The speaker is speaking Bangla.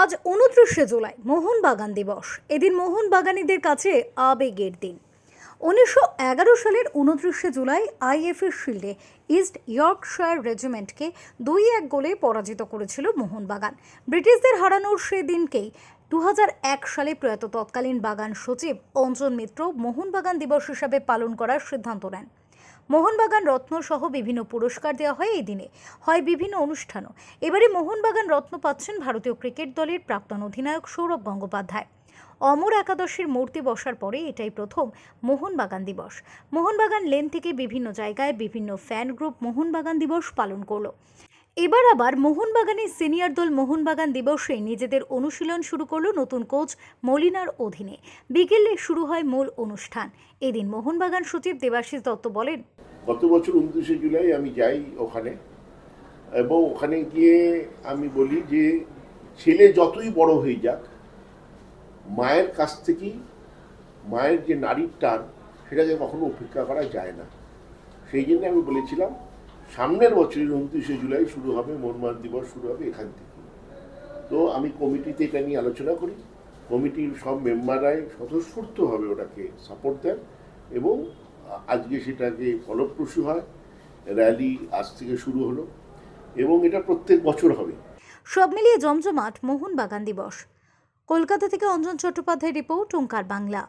আজ উনত্রিশে জুলাই, মোহনবাগান দিবস। এদিন মোহনবাগানীদের কাছে আবেগের দিন। উনিশশো এগারো সালের উনত্রিশে জুলাই আইএফএ শিল্ডে ইস্ট ইয়র্কশায়ার রেজিমেন্টকে দুই এক গোলে পরাজিত করেছিল মোহনবাগান। ব্রিটিশদের হারানোর সেদিনকেই দু সালে প্রয়াত তৎকালীন বাগান সচিব অঞ্জন মিত্র মোহনবাগান দিবস হিসাবে পালন করার সিদ্ধান্ত নেন। মোহনবাগান রত্ন সহ বিভিন্ন পুরস্কার দেওয়া হয় এই দিনে। হয় বিভিন্ন অনুষ্ঠানও। এবারে মোহনবাগান রত্ন পাচ্ছেন ভারতীয় ক্রিকেট দলের প্রাক্তন অধিনায়ক সৌরভ গঙ্গোপাধ্যায়। অমর একাদশীর মূর্তি বসার পরে এটাই প্রথম মোহনবাগান দিবস। মোহনবাগান লেন থেকে বিভিন্ন জায়গায় বিভিন্ন ফ্যান গ্রুপ মোহনবাগান দিবস পালন করল। এবার আবার মোহনবাগানের সিনিয়র দল মোহনবাগান দিবসে নিজেদের অনুশীলন শুরু করল নতুন কোচ মলিনার অধীনে। বিকেলে শুরু হয় মূল অনুষ্ঠান। এদিন মোহনবাগান সচিব দেবাশিস দত্ত বলেন, গত বছর উনত্রিশে জুলাই আমি যাই ওখানে এবং ওখানে গিয়ে আমি বলি যে ছেলে যতই বড় হয়ে যাক, মায়ের কাছ থেকেই মায়ের যে নারীর টান, সেটাকে কখনো উপেক্ষা করা যায় না। সেই জন্য আমি বলেছিলাম সামনের বছরের উনত্রিশে জুলাই শুরু হবে মনমান দিবস শুরু হবে এখান থেকে। তো আমি কমিটিতে এটা নিয়ে আলোচনা করি। কমিটির সব মেম্বাররাই স্বতঃস্ফূর্তভাবে ওটাকে সাপোর্ট দেন এবং আজকে সেটাকে ফলপ্রসূ হয়। র্যালি আজ থেকে শুরু হলো এবং এটা প্রত্যেক বছর হবে। সব মিলিয়ে জমজমাট মোহনবাগান দিবস। কলকাতা থেকে অঞ্জন চট্টোপাধ্যায় রিপোর্ট, ওঙ্কার বাংলা।